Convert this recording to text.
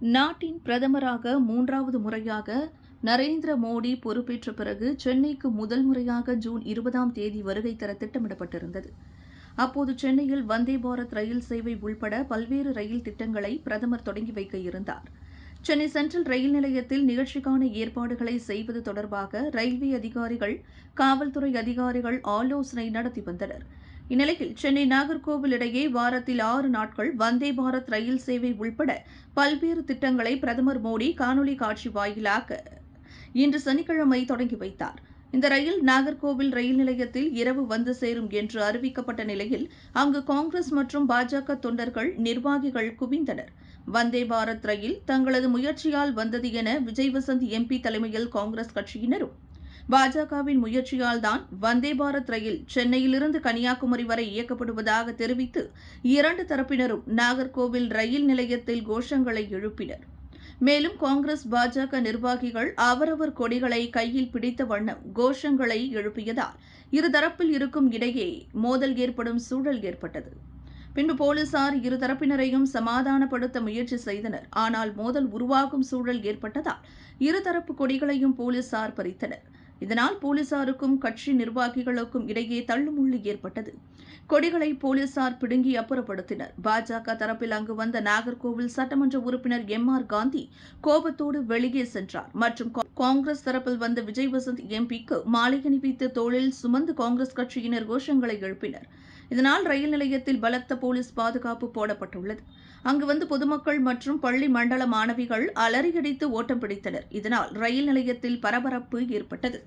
நாட்டின் பிரதமராக மூன்றாவது முறையாக நரேந்திர மோடி பொறுப்பேற்ற பிறகு சென்னைக்கு முதல் முறையாக ஜூன் இருபதாம் தேதி வருகை தர திட்டமிடப்பட்டிருந்தது. அப்போது சென்னையில் வந்தே பாரத் ரயில் சேவை உள்பட பல்வேறு ரயில் திட்டங்களை பிரதமர் தொடங்கி வைக்க இருந்தார். சென்னை சென்ட்ரல் ரயில் நிலையத்தில் நிகழ்ச்சிக்கான ஏற்பாடுகளை செய்வது தொடர்பாக ரயில்வே அதிகாரிகள் காவல்துறை அதிகாரிகள் ஆலோசனை நடத்தி வந்தனர். இந்நிலையில் சென்னை நாகர்கோவில் இடையே வாரத்தில் ஆறு நாட்கள் வந்தே பாரத் ரயில் சேவை உள்பட பல்வேறு திட்டங்களை பிரதமர் மோடி காணொலி காட்சி வாயிலாக இன்று சனிக்கிழமை தொடங்கி வைத்தார். இந்த ரயில் நாகர்கோவில் ரயில் நிலையத்தில் இரவு வந்து சேரும் என்று அறிவிக்கப்பட்ட நிலையில் அங்கு காங்கிரஸ் மற்றும் பாஜக தொண்டர்கள் நிர்வாகிகள் குவிந்தனர். வந்தே பாரத் ரயில் தங்களது முயற்சியால் வந்தது என விஜய் வசந்த் எம்பி தலைமையில் காங்கிரஸ் கட்சியினரும் பாஜகவின் முயற்சியால் தான் வந்தே பாரத் ரயில் சென்னையிலிருந்து கன்னியாகுமரி வரை இயக்கப்படுவதாக தெரிவித்து இரண்டு தரப்பினரும் நாகர்கோவில் ரயில் நிலையத்தில் கோஷங்களை எழுப்பினர். மேலும் காங்கிரஸ் பாஜக நிர்வாகிகள் அவரவர் கொடிகளை கையில் பிடித்த வண்ணம் கோஷங்களை எழுப்பியதால் இருதரப்பில் இருக்கும் இடையே மோதல் ஏற்படும் சூழல் ஏற்பட்டது. பின்பு போலீசார் இருதரப்பினரையும் சமாதானப்படுத்த முயற்சி செய்தனர். ஆனால் மோதல் உருவாகும் சூழல் ஏற்பட்டதால் இருதரப்பு கொடிகளையும் போலீசார் பறித்தனர். இதனால் போலீசாருக்கும் கட்சி நிர்வாகிகளுக்கும் இடையே தள்ளுமுள்ளு ஏற்பட்டது. கொடிகளை போலீசார் பிடுங்கி அப்புறப்படுத்தினர். பாஜக தரப்பில் அங்கு வந்த நாகர்கோவில் சட்டமன்ற உறுப்பினர் எம் ஆர் காந்தி கோபத்தோடு வெளியே சென்றார். மற்றும் காங்கிரஸ் தரப்பில் வந்த விஜய் வசந்த் எம்பிக்கு மாலை அணிவித்து தோளில் சுமந்து காங்கிரஸ் கட்சியினர் கோஷங்களை எழுப்பினர். இதனால் ரயில் நிலையத்தில் பலத்த போலீஸ் பாதுகாப்பு போடப்பட்டுள்ளது. அங்கு வந்து பொதுமக்கள் மற்றும் பள்ளி மண்டல மாணவிகள் அலறியடித்து ஓட்டம் பிடித்தனர். இதனால் ரயில் நிலையத்தில் பரபரப்பு ஏற்பட்டது.